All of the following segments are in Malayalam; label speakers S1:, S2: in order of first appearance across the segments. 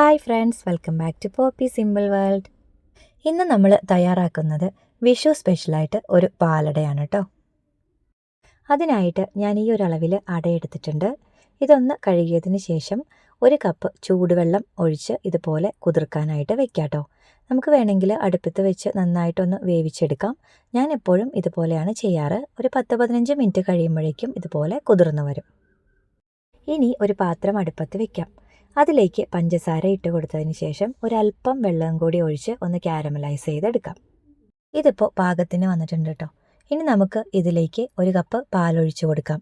S1: Hi friends welcome back to poppy simple world ഇന്ന് നമ്മൾ തയ്യാറാക്കുന്നത് വിഷു സ്പെഷ്യലായിട്ട് ഒരു പാലടയാണ് കേട്ടോ അതിനായിട്ട് ഞാൻ ഈ ഒരു അളവിൽ അട എടുത്തിട്ടുണ്ട്. ഇതൊന്ന് കഴുകിയതിന് ശേഷം ഒരു കപ്പ് ചൂടുവെള്ളം ഒഴിച്ച് ഇതുപോലെ കുതിർക്കാനായിട്ട് വെക്കാം കേട്ടോ നമുക്ക് വേണമെങ്കിൽ അടുപ്പത്ത് വെച്ച് നന്നായിട്ടൊന്ന് വേവിച്ചെടുക്കാം. ഞാൻ എപ്പോഴും ഇതുപോലെയാണ് ചെയ്യാറ്. ഒരു പത്ത് പതിനഞ്ച് മിനിറ്റ് കഴിയുമ്പോഴേക്കും ഇതുപോലെ കുതിർന്നു വരും. ഇനി ഒരു പാത്രം അടുപ്പത്ത് വെക്കാം. അതിലേക്ക് പഞ്ചസാര ഇട്ട് കൊടുത്തതിന് ശേഷം ഒരല്പം വെള്ളം കൂടി ഒഴിച്ച് ഒന്ന് ക്യാരമലൈസ് ചെയ്തെടുക്കാം. ഇതിപ്പോൾ പാകത്തിന് വന്നിട്ടുണ്ട് കേട്ടോ. ഇനി നമുക്ക് ഇതിലേക്ക് ഒരു കപ്പ് പാലൊഴിച്ച് കൊടുക്കാം.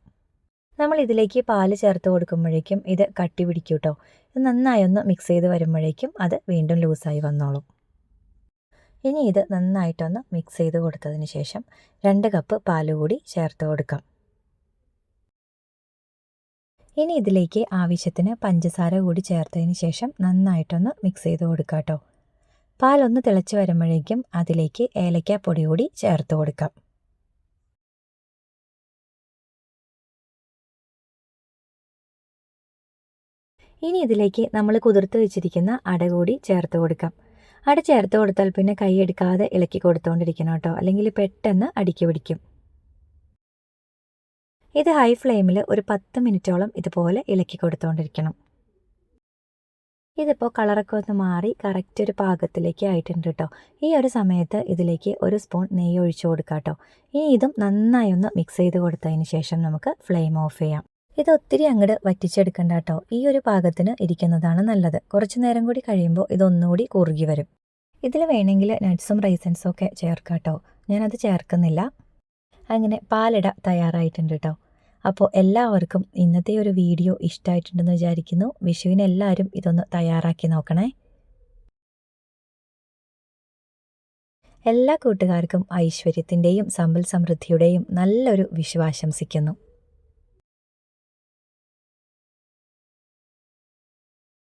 S1: നമ്മൾ ഇതിലേക്ക് പാൽ ചേർത്ത് കൊടുക്കുമ്പോഴേക്കും ഇത് കട്ടി പിടിക്കും കേട്ടോ. ഇത് നന്നായി ഒന്ന് മിക്സ് ചെയ്ത് വരുമ്പോഴേക്കും അത് വീണ്ടും ലൂസായി വന്നോളും. ഇനി ഇത് നന്നായിട്ടൊന്ന് മിക്സ് ചെയ്ത് കൊടുത്തതിന് ശേഷം രണ്ട് കപ്പ് പാൽ കൂടി ചേർത്ത് കൊടുക്കാം. ഇനി ഇതിലേക്ക് ആവശ്യത്തിന് പഞ്ചസാര കൂടി ചേർത്തതിന് ശേഷം നന്നായിട്ടൊന്ന് മിക്സ് ചെയ്ത് കൊടുക്കാം കേട്ടോ പാലൊന്ന് തിളച്ച് വരുമ്പോഴേക്കും അതിലേക്ക് ഏലക്കാപ്പൊടി കൂടി ചേർത്ത് കൊടുക്കാം. ഇനി ഇതിലേക്ക് നമ്മൾ കുതിർത്ത് വെച്ചിരിക്കുന്ന അട കൂടി ചേർത്ത് കൊടുക്കാം. അട ചേർത്ത് കൊടുത്താൽ പിന്നെ കൈ എടുക്കാതെ ഇളക്കി കൊടുത്തുകൊണ്ടിരിക്കണം കേട്ടോ അല്ലെങ്കിൽ പെട്ടെന്ന് അടുക്കി പിടിക്കും. ഇത് ഹൈ ഫ്ലെയിമിൽ ഒരു പത്ത് മിനിറ്റോളം ഇതുപോലെ ഇളക്കി കൊടുത്തുകൊണ്ടിരിക്കണം ഇതിപ്പോൾ കളറൊക്കെ ഒന്ന് മാറി കറക്റ്റ് ഒരു പാകത്തിലേക്ക് ആയിട്ടുണ്ട് കേട്ടോ ഈ ഒരു സമയത്ത് ഇതിലേക്ക് ഒരു സ്പൂൺ നെയ്യ് ഒഴിച്ചു കൊടുക്കാം കേട്ടോ ഇനി ഇതും നന്നായി ഒന്ന് മിക്സ് ചെയ്ത് കൊടുത്തതിന് ശേഷം നമുക്ക് ഫ്ലെയിം ഓഫ് ചെയ്യാം. ഇത് ഒത്തിരി അങ്ങോട്ട് വറ്റിച്ചെടുക്കണ്ട കേട്ടോ ഈ ഒരു പാകത്തിന് ഇരിക്കുന്നതാണ് നല്ലത്. കുറച്ച് നേരം കൂടി കഴിയുമ്പോൾ ഇതൊന്നുകൂടി കുറുകി വരും. ഇതിൽ വേണമെങ്കിൽ നട്ട്സും റൈസൻസും ഒക്കെ ചേർക്കാം കേട്ടോ ഞാനത് ചേർക്കുന്നില്ല. അങ്ങനെ പാലട തയ്യാറായിട്ടുണ്ട് കേട്ടോ അപ്പോൾ എല്ലാവർക്കും ഇന്നത്തെ ഒരു വീഡിയോ ഇഷ്ടമായിട്ടുണ്ടെന്ന് വിചാരിക്കുന്നു. വിഷുവിന് എല്ലാവരും ഇതൊന്ന് തയ്യാറാക്കി നോക്കണേ. എല്ലാ കൂട്ടുകാർക്കും ഐശ്വര്യത്തിന്റെയും സമ്പൽ സമൃദ്ധിയുടെയും നല്ലൊരു വിഷു ആശംസിക്കുന്നു